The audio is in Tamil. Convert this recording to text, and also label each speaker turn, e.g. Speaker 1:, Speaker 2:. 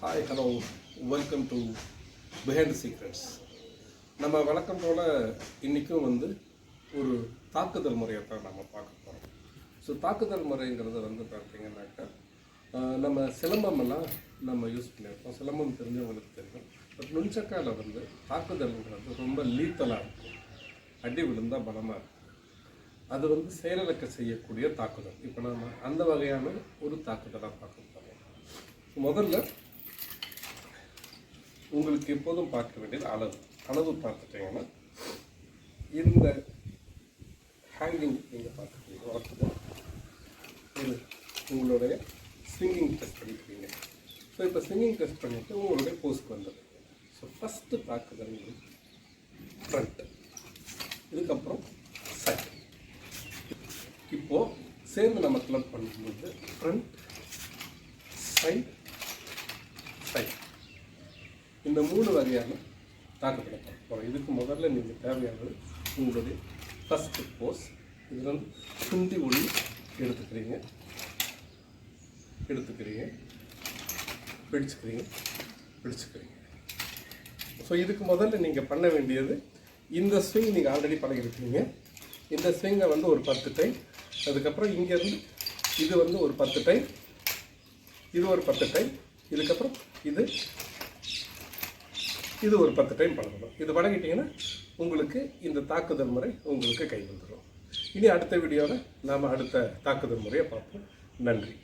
Speaker 1: Hi hello welcome to behind secrets நம்ம வழக்கம் போல் இன்றைக்கும் வந்து ஒரு தாக்குதல் முறையை தான் நம்ம பார்க்க போகிறோம் ஸோ தாக்குதல் முறைங்கிறது வந்து பார்த்தீங்கன்னாக்கா நம்ம சிலம்பமெல்லாம் நம்ம யூஸ் பண்ணியிருக்கோம். சிலம்பம் தெரிஞ்சவங்களுக்கு தெரியும். பட் நுண்சக்கால வந்து தாக்குதல்ங்கிறது ரொம்ப லீத்தலாக இருக்கும். அடி விழுந்தால் பலமாக இருக்கும். அது வந்து செயலிழக்க செய்யக்கூடிய தாக்குதல். இப்போ நம்ம அந்த வகையான ஒரு தாக்குதலாக பார்க்க போகிறோம் முதல்ல உங்களுக்கு எப்போதும் பார்க்க வேண்டியது அளவு. அளவு பார்த்துட்டீங்கன்னா இந்த ஹேங்கிங் நீங்கள் பார்த்துக்கிறீங்க வளர்த்துதான் இது உங்களுடைய ஸ்விங்கிங் டெஸ்ட் பண்ணிக்கிறீங்க. ஸோ இப்போ ஸ்விங்கிங் டெஸ்ட் பண்ணிவிட்டு உங்களுடைய போஸ்க்கு வந்துடுங்க ஸோ ஃபஸ்ட்டு தாக்குதல் ஃப்ரண்ட் இதுக்கப்புறம் சைட் இப்போது சேர்ந்து நம்ம கிளப் பண்ணும்போது ஃப்ரண்ட் சைட் சைட் இந்த மூணு வகையான தாக்குதலை அப்புறம் போகிறோம் இதுக்கு முதல்ல நீங்கள் தேவையானது உங்களுடைய ஃபஸ்ட்டு போஸ் இதில் வந்து சுண்டி ஒளி எடுத்துக்கிறீங்க. எடுத்துக்கிறீங்க. பிடிச்சுக்கிறீங்க. பிடிச்சுக்கிறீங்க. ஸோ இதுக்கு முதல்ல நீங்கள் பண்ண வேண்டியது இந்த ஸ்விங் நீங்கள் ஆல்ரெடி பழகிருக்கீங்க. இந்த ஸ்விங்கை வந்து ஒரு பத்து டைம் அதுக்கப்புறம் இங்கேருந்து இது வந்து ஒரு பத்து டைம் இது ஒரு பத்து டைம் இதுக்கப்புறம் இது இது ஒரு பத்து டைம் பழகணும். இது பழகிட்டீங்கன்னா உங்களுக்கு இந்த தாக்குதல் முறை உங்களுக்கு கை வந்துடும் இனி அடுத்த வீடியோவில் நாம் அடுத்த தாக்குதல் முறையை பார்ப்போம். நன்றி.